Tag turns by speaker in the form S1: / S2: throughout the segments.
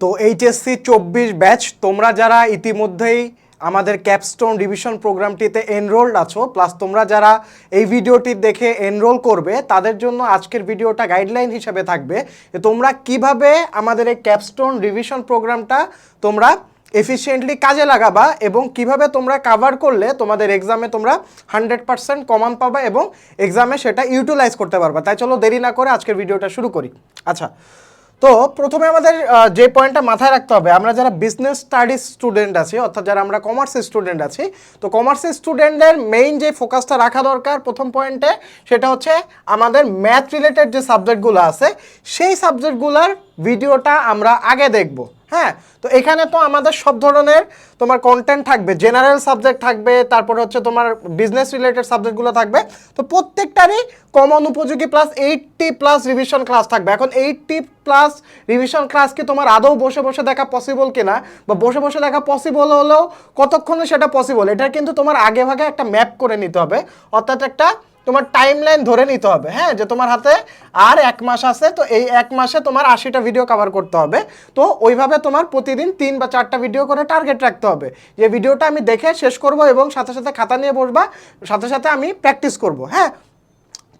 S1: তো এইচএসসি চব্বিশ ব্যাচ, তোমরা যারা ইতিমধ্যেই আমাদের ক্যাপস্টোন রিভিশন প্রোগ্রামটিতে এনরোলড আছো প্লাস তোমরা যারা এই ভিডিওটি দেখে এনরোল করবে, তাদের জন্য আজকের ভিডিওটা গাইডলাইন হিসেবে থাকবে তোমরা কীভাবে আমাদের এই ক্যাপস্টোন রিভিশন প্রোগ্রামটা তোমরা এফিসিয়েন্টলি কাজে লাগাবা এবং কীভাবে তোমরা কাভার করলে তোমাদের এক্সামে তোমরা হান্ড্রেড পার্সেন্ট কমান পাবা এবং এক্সামে সেটা ইউটিলাইজ করতে পারবা। তাই চলো দেরি না করে আজকের ভিডিওটা শুরু করি। আচ্ছা তো প্রথমে আমাদের যে পয়েন্টটা মাথায় রাখতে হবে, আমরা যারা বিজনেস স্টাডিজ স্টুডেন্ট আছি, অর্থাৎ যারা আমরা কমার্সের স্টুডেন্ট আছি, তো কমার্সের স্টুডেন্টদের মেইন যে ফোকাসটা রাখা দরকার প্রথম পয়েন্টে সেটা হচ্ছে আমাদের ম্যাথ রিলেটেড যে সাবজেক্টগুলো আছে, সেই সাবজেক্টগুলোর ভিডিওটা আমরা আগে দেখব। হ্যাঁ তো এখানে তো আমাদের সব ধরনের তোমার কন্টেন্ট থাকবে জেনারেল সাবজেক্ট থাকবে, তারপর হচ্ছে তোমার বিজনেস রিলেটেড সাবজেক্টগুলো থাকবে, তো প্রত্যেকটারই কমন উপযোগী plus eighty plus revision class থাকবে। এখন এইটটি প্লাস রিভিশন ক্লাস কি তোমার আদৌ বসে বসে দেখা পসিবল কিনা? বা বসে বসে দেখা পসিবল হলেও কতক্ষণে সেটা পসিবল এটা কিন্তু তোমার আগে ভাগে একটা ম্যাপ করে নিতে হবে। অর্থাৎ একটা তোমার টাইম লাইন ধরে নিতে হবে হ্যাঁ? যে তোমার হাতে আর এক মাস আছে, তো এই এক মাসে তোমার আশিটা ভিডিও কভার করতে হবে। তো ওইভাবে তোমার প্রতিদিন তিন বা চারটা ভিডিও করে টার্গেট রাখতে হবে। যে ভিডিওটা আমি দেখে শেষ করব এবং সাথে সাথে খাতা নিয়ে বসবা, সাথে সাথে আমি প্র্যাকটিস করব হ্যাঁ?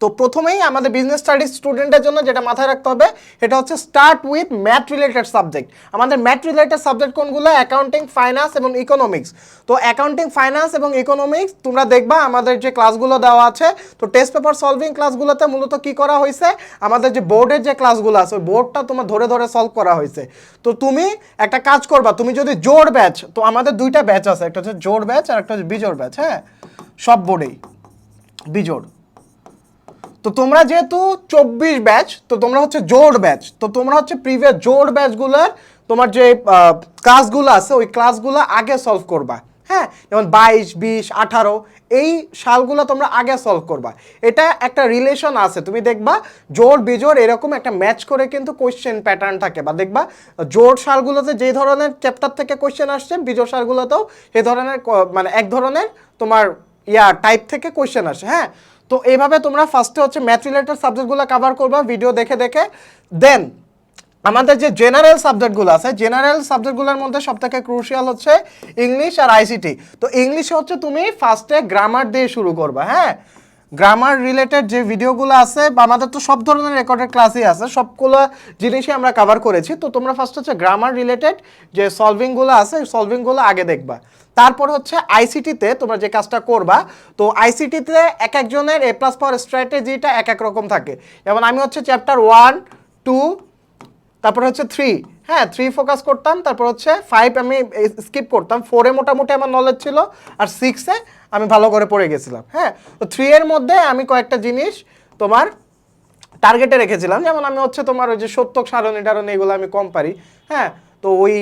S1: তো প্রথমেই আমাদের বিজনেস স্টাডিজ স্টুডেন্টের জন্য যেটা মাথায় রাখতে হবে এটা হচ্ছে start with math related subject আমাদের ম্যাথ রিলেটেড সাবজেক্ট কোনগুলো? অ্যাকাউন্টিং ফাইন্যান্স এবং ইকোনমিক্স তো অ্যাকাউন্টিং ফাইন্যান্স এবং ইকোনমিক্স তোমরা দেখবা আমাদের যে ক্লাসগুলো দেওয়া আছে, তো টেস্ট পেপার সলভিং ক্লাসগুলোতে মূলত কি করা হয়েছে? আমাদের যে বোর্ডের যে ক্লাসগুলো আছে, ওই বোর্ডটা তোমার ধরে ধরে সলভ করা হয়েছে। তো তুমি একটা কাজ করবা, তুমি যদি জোর ব্যাচ তো আমাদের দুইটা ব্যাচ আছে, একটা হচ্ছে জোর ব্যাচ আর একটা হচ্ছে বিজোর ব্যাচ হ্যাঁ? সব বোর্ডেই বিজোড়। তো তোমরা যেহেতু চব্বিশ ব্যাচ, তো তোমরা হচ্ছে জোর ব্যাচ, তো তোমরা হচ্ছে প্রিভিয়াস জোর ব্যাচগুলোর তোমার যে ক্লাসগুলো আছে, ওই ক্লাসগুলো আগে সলভ করবা। হ্যাঁ? যেমন বাইশ, বিশ, আঠারো, এই সালগুলো তোমরা আগে সলভ করবা। এটা একটা রিলেশন আছে। তুমি দেখবা, জোর, বিজোর এরকম একটা ম্যাচ করে কিন্তু কোয়েশ্চেন প্যাটার্ন থাকে বা দেখবা, জোর সালগুলোতে যে ধরনের চ্যাপ্টার থেকে কোয়েশ্চেন আসছে, বিজোর সালগুলোতেও এই ধরনের মানে এক ধরনের তোমার ইয়া টাইপ থেকে কোয়েশ্চেন আসে। হ্যাঁ? তো এইভাবে তোমরা ফার্স্টে হচ্ছে ম্যাথ রিলেটেড সাবজেক্টগুলো কাভার করবা ভিডিও দেখে দেখে। দেন আমাদের যে জেনারেল সাবজেক্টগুলো আছে জেনারেল সাবজেক্টগুলোর মধ্যে সব থেকে ক্রুশিয়াল হচ্ছে ইংলিশ আর আইসিটি তো ইংলিশে হচ্ছে তুমি ফার্স্টে গ্রামার দিয়ে শুরু করবা হ্যাঁ? গ্রামার রিলেটেড যে ভিডিওগুলো আছে, বা আমাদের তো সব ধরনের রেকর্ডেড ক্লাসই আছে, সবগুলো জিনিসই আমরা কাভার করেছি। তো তোমরা ফার্স্ট হচ্ছে গ্রামার রিলেটেড যে সলভিংগুলো আছে সলভিংগুলো আগে দেখবা। তারপর হচ্ছে আইসিটিতে তোমরা যে কাজটা করবা, তো আইসিটিতে এক একজনের এ প্লাস পাওয়ার স্ট্র্যাটেজিটা এক এক রকম থাকে। যেমন আমি হচ্ছে চ্যাপ্টার ওয়ান টু তারপর হচ্ছে থ্রি হ্যাঁ থ্রি ফোকাস করতাম, তারপর হচ্ছে ফাইভ আমি স্কিপ করতাম ফোরে মোটামুটি আমার নলেজ ছিল, আর সিক্সে আমি ভালো করে পড়ে গেছিলাম হ্যাঁ? তো থ্রি এর মধ্যে আমি কয়েকটা জিনিস তোমার টার্গেটে রেখেছিলাম, যেমন আমি হচ্ছে তোমার ওই যে সত্যক, সারণী, টারণী, এগুলো আমি কম পারি হ্যাঁ? তো ওই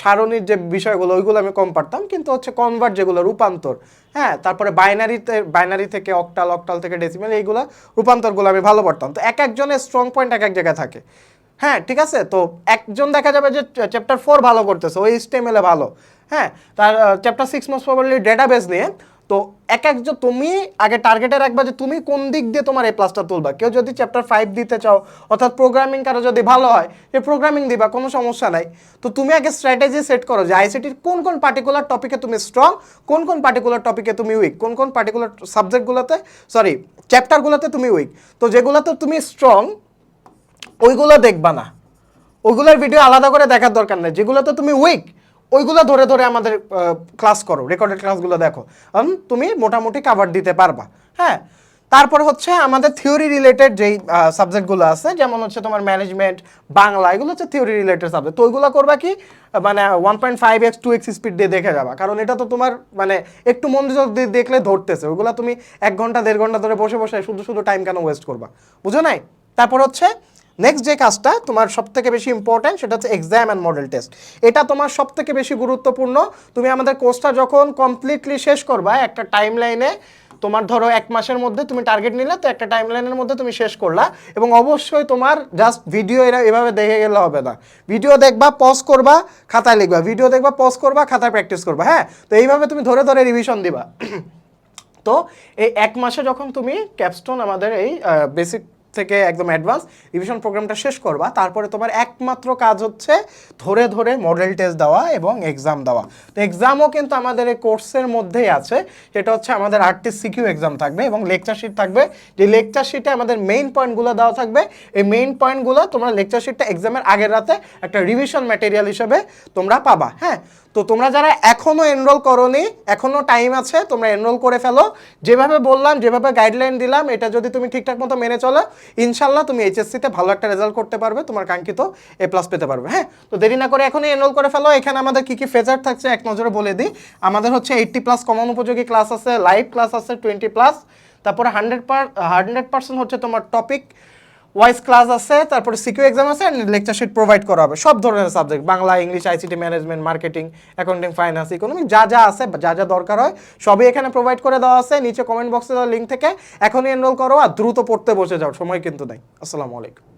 S1: সারণীর যে বিষয়গুলো, ওইগুলো আমি কম পারতাম, কিন্তু হচ্ছে কনভার্ট যেগুলো, রূপান্তর হ্যাঁ? তারপরে বাইনারিতে বাইনারি থেকে অক্টাল অক্টাল থেকে ডেসিমেল এইগুলো রূপান্তরগুলো আমি ভালো পারতাম। তো এক একজনের স্ট্রং পয়েন্ট এক এক জায়গায় থাকে। হ্যাঁ ঠিক আছে? তো একজন দেখা যাবে যে চ্যাপ্টার ফোর ভালো করতেছে, ওই স্টেমেলে ভালো। হ্যাঁ তার chapter six most probably database নিয়ে, তো এক একজন, তুমি আগে টার্গেটে রাখবা যে তুমি কোন দিক দিয়ে তোমার এই প্লাসটা তুলবা। কেউ যদি চ্যাপ্টার ফাইভ দিতে চাও, অর্থাৎ প্রোগ্রামিং কারও যদি ভালো হয়, সে প্রোগ্রামিং দিবা, কোনো সমস্যা নাই। তো তুমি আগে স্ট্র্যাটেজি সেট করো যে আইসিটির কোন কোন পার্টিকুলার টপিকে তুমি স্ট্রং কোন কোন পার্টিকুলার টপিকে তুমি উইক কোন কোন পার্টিকুলার সাবজেক্টগুলোতে সরি চ্যাপ্টারগুলোতে তুমি উইক তো যেগুলোতে তুমি স্ট্রং ওইগুলো দেখবা না। ওইগুলোর ভিডিও আলাদা করে দেখার দরকার নেই। যেগুলোতে তুমি উইক ওইগুলো ধরে ধরে আমাদের ক্লাস করো রেকর্ডেড ক্লাসগুলো দেখো। কারণ তুমি মোটামুটি কাভার দিতে পারবা। হ্যাঁ? তারপর হচ্ছে আমাদের থিওরি রিলেটেড যেই সাবজেক্টগুলো আছে, যেমন হচ্ছে তোমার ম্যানেজমেন্ট বাংলা, এগুলো হচ্ছে থিওরি রিলেটেড সাবজেক্ট তো ওইগুলো করবা কি? মানে one point five x two x speed দিয়ে দেখে যাবা। কারণ এটা তো তোমার মানে একটু মনোযোগ দিয়ে দেখলে ধরতেছে। ওইগুলো তুমি এক ঘণ্টা, দেড় ঘণ্টা ধরে বসে বসে শুধু শুধু টাইম কেন ওয়েস্ট করবা? বুঝো নাই? তারপর হচ্ছে নেক্সট যে কাজটা তোমার সব থেকে বেশি ইম্পর্ট্যান্ট সেটা হচ্ছে এক্সাম অ্যান্ড মডেল টেস্ট এটা তোমার সব থেকে বেশি গুরুত্বপূর্ণ। তুমি আমাদের কোর্সটা যখন কমপ্লিটলি শেষ করবা, একটা টাইম লাইনে তোমার ধরো এক মাসের মধ্যে তুমি টার্গেট নিলে, তো একটা টাইম লাইনের মধ্যে তুমি শেষ করলা এবং অবশ্যই তোমার জাস্ট ভিডিও এরা এভাবে দেখে গেলে হবে না। ভিডিও দেখবা পজ করবা, খাতায় লিখবা। ভিডিও দেখবা পজ করবা, খাতায় প্র্যাকটিস করবা হ্যাঁ? তো এইভাবে তুমি ধরে ধরে রিভিশন দিবা। তো এই এক মাসে যখন তুমি ক্যাপস্টোন আমাদের এই বেসিক থেকে একদম অ্যাডভান্স রিভিশন প্রোগ্রামটা শেষ করবা, তারপরে তোমার একমাত্র কাজ হচ্ছে ধরে ধরে মডেল টেস্ট দেওয়া এবং এক্সাম দেওয়া। তো এক্সামও কিন্তু আমাদের এই কোর্সের মধ্যেই আছে, সেটা হচ্ছে আমাদের আটটি সিকিউ এক্সাম থাকবে এবং লেকচার শিট থাকবে। যে লেকচার শিটে আমাদের মেইন পয়েন্টগুলো দেওয়া থাকবে, এই মেইন পয়েন্টগুলো তোমরা লেকচার শিটটা এক্সামের আগের রাতে একটা রিভিশন ম্যাটেরিয়াল হিসেবে তোমরা পাবা হ্যাঁ? তো তোমরা যারা এখনও এনরোল করনি, এখনও টাইম আছে, তোমরা এনরোল করে ফেলো। যেভাবে বললাম, যেভাবে গাইডলাইন দিলাম, এটা যদি তুমি ঠিকঠাক মতো মেনে চলো, ইনশাল্লাহ তুমি এইচএসসিতে ভালো একটা রেজাল্ট করতে পারবে, তোমার কাঙ্ক্ষিত এ প্লাস পেতে পারবে হ্যাঁ? তো দেরি না করে এখনই এনরোল করে ফেলো। এখানে আমাদের কি কি ফেজার থাকছে এক নজরে বলে দিই। আমাদের হচ্ছে এইটটি প্লাস কমন উপযোগী ক্লাস আছে লাইভ ক্লাস আছে টোয়েন্টি প্লাস তারপরে হান্ড্রেড পার হান্ড্রেড পার্সেন্ট হচ্ছে তোমার টপিক ওয়াইজ ক্লাস আছে, তারপরে সিকিউ এক্সাম আছে লেকচার শিট প্রোভাইড করা হবে। সব ধরনের subject Bangla English ICT management marketing accounting finance economy যা যা আছে যা যা দরকার হয়, সবই এখানে প্রোভাইড করে দেওয়া আছে। নিচে কমেন্ট বক্সে দেওয়া লিঙ্ক থেকে এখনই এনরোল করো আর দ্রুত পড়তে বসে যাও, সময় কিন্তু নেই। আসসালামু আলাইকুম।